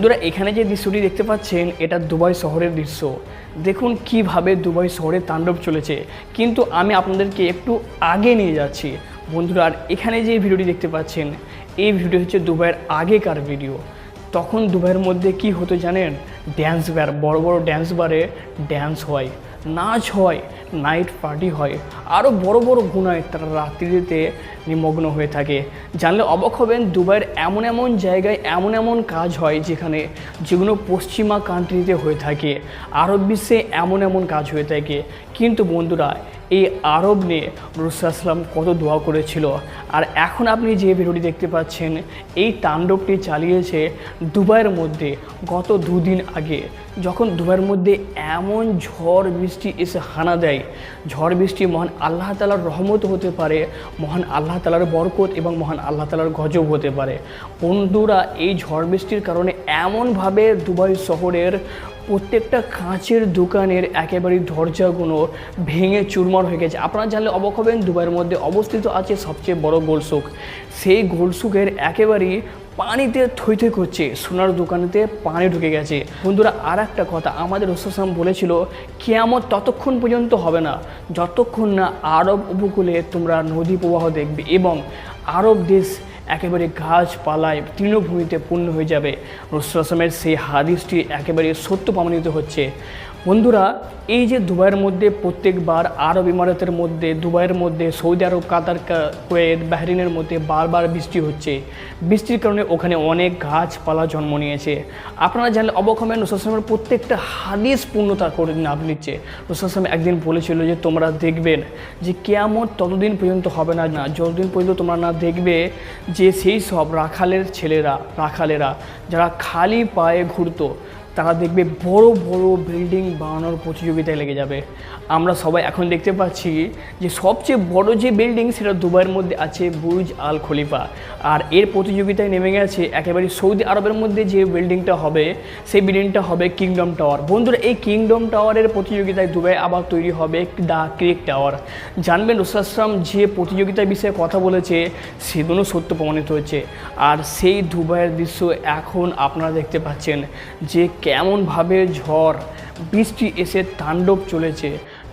বন্ধুরা, এখানে যে দৃশ্যটি দেখতে পাচ্ছেন, এটা দুবাই শহরের দৃশ্য। দেখুন কীভাবে দুবাই শহরে তাণ্ডব চলেছে। কিন্তু আমি আপনাদেরকে একটু আগে নিয়ে যাচ্ছি। বন্ধুরা, আর এখানে যে ভিডিওটি দেখতে পাচ্ছেন, এই ভিডিও হচ্ছে দুবাইয়ের আগেকার ভিডিও। তখন দুবাইয়ের মধ্যে কি হতো জানেন? ড্যান্স বার বড় বড় ড্যান্স বারে ড্যান্স হয়, নাচ হয় নাইট পার্টি হয়। আরও বড় বড় গুণায় তারা রাত্রিতে নিমগ্ন হয়ে থাকে। জানলে অবাক হবেন, দুবাইয়ের এমন এমন জায়গায় এমন এমন কাজ হয় যেখানে যেগুলো পশ্চিমা কান্ট্রিতে হয়ে থাকে। আরব বিশ্বে এমন এমন কাজ হয়ে থাকে। কিন্তু বন্ধুরা, এই আরব নিয়ে রসুলাম কত দোয়া করেছিল। আর এখন আপনি যে ভিডিওটি দেখতে পাচ্ছেন, এই তাণ্ডবটি চালিয়েছে দুবাইয়ের মধ্যে গত দুদিন আগে। যখন দুবাইয়ের মধ্যে এমন ঝড় বৃষ্টি এসে হানা দেয়, ঝড় বৃষ্টি মহান আল্লাহ তালার রহমত হতে পারে, মহান আল্লাহ তালার বরকত এবং মহান আল্লাহ তালার গজব হতে পারে। বন্ধুরা, এই ঝড় বৃষ্টির কারণে এমনভাবে দুবাই শহরের প্রত্যেকটা কাঁচের দোকানের একেবারে দরজাগুলো ভেঙে চুরমার হয়ে গেছে। আপনারা জানলে অবাক হবেন, দুবাইয়ের মধ্যে অবস্থিত আছে সবচেয়ে বড় গোলসুক সেই গোলসুকের একেবারেই পানিতে থই থই করছে, সোনার দোকানেতে পানি ঢুকে গেছে। বন্ধুরা আর একটা কথা, আমাদের রসুলাম বলেছিল, কেয়ামত ততক্ষণ পর্যন্ত হবে না, যতক্ষণ না আরব উপকূলে তোমরা নদী প্রবাহ দেখবে এবং আরব দেশ একেবারে গাছপালায় তৃণভূমিতে পূর্ণ হয়ে যাবে। রসুল আসলামের সেই হাদিসটি একেবারে সত্য প্রমাণিত হচ্ছে। বন্ধুরা, এই যে দুবাইয়ের মধ্যে প্রত্যেকবার আরব ইমারতের মধ্যে, দুবাইয়ের মধ্যে, সৌদি আরব, কাতার কুয়েত, বাহরিনের মধ্যে বারবার বৃষ্টি হচ্ছে। বৃষ্টির কারণে ওখানে অনেক গাছপালা জন্ম নিয়েছে। আপনারা জানলে অবাক হবেন রসুলামের প্রত্যেকটা হাদিস পূর্ণতা করে নাম নিচ্ছে রসুলাম একদিন বলেছিল যে, তোমরা দেখবেন যে, কেয়ামত ততদিন পর্যন্ত হবে না না, যতদিন পর্যন্ত তোমরা না দেখবে যে, সেই সব রাখালের ছেলেরা, রাখালেরা, যারা খালি পায়ে ঘুরতো তারা দেখবে বড় বড় বিল্ডিং বানানোর প্রতিযোগিতায় লেগে যাবে। আমরা সবাই এখন দেখতে পাচ্ছি যে সবচেয়ে বড় যে বিল্ডিং সেটা দুবাইয়ের মধ্যে আছে বুর্জ আল খলিফা। আর এর প্রতিযোগিতায় নেমে গেছে একেবারে সৌদি আরবের মধ্যে যে বিল্ডিংটা হবে, সেই বিল্ডিংটা হবে কিংডম টাওয়ার বন্ধুরা, এই কিংডম টাওয়ারের প্রতিযোগিতায় দুবাই আবার তৈরি হবে দ্য ক্রিক টাওয়ার। জানবেন রসুলাম যে প্রতিযোগিতার বিষয়ে কথা বলেছে, সেগুলো সত্য প্রমাণিত হচ্ছে আর সেই দুবাইয়ের দৃশ্য এখন আপনারা দেখতে পাচ্ছেন যে কেমনভাবে ঝড়, বৃষ্টি এসে তাণ্ডব চলেছে,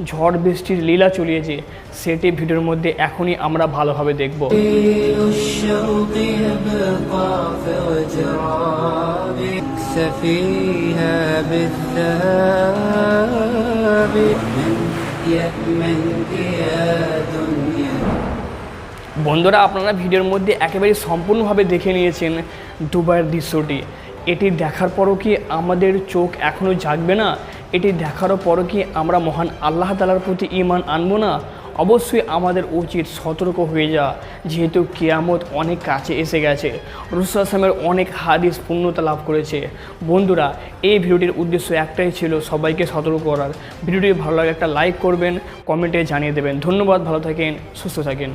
ঝড় বৃষ্টির লীলা চলিয়েছে, সেটি ভিডিওর মধ্যে এখনই আমরা ভালোভাবে দেখব। বন্ধুরা, আপনারা ভিডিওর মধ্যে একেবারে সম্পূর্ণভাবে দেখে নিয়েছেন দুবাইয়ের দৃশ্যটি। এটি দেখার পরও কি আমাদের চোখ এখনও জাগবে না? এটি দেখারও পরও কি আমরা মহান আল্লাহ তালার প্রতি ইমান আনব না? অবশ্যই আমাদের উচিত সতর্ক হয়ে যাওয়া। যেহেতু কেয়ামত অনেক কাছে এসে গেছে। রসুল আসলামের অনেক হাদিস পূর্ণতা লাভ করেছে। বন্ধুরা, এই ভিডিওটির উদ্দেশ্য একটাই ছিল সবাইকে সতর্ক করার। ভিডিওটি ভালো লাগে একটা লাইক করবেন, কমেন্টে জানিয়ে দেবেন। ধন্যবাদ, ভালো থাকেন, সুস্থ থাকেন।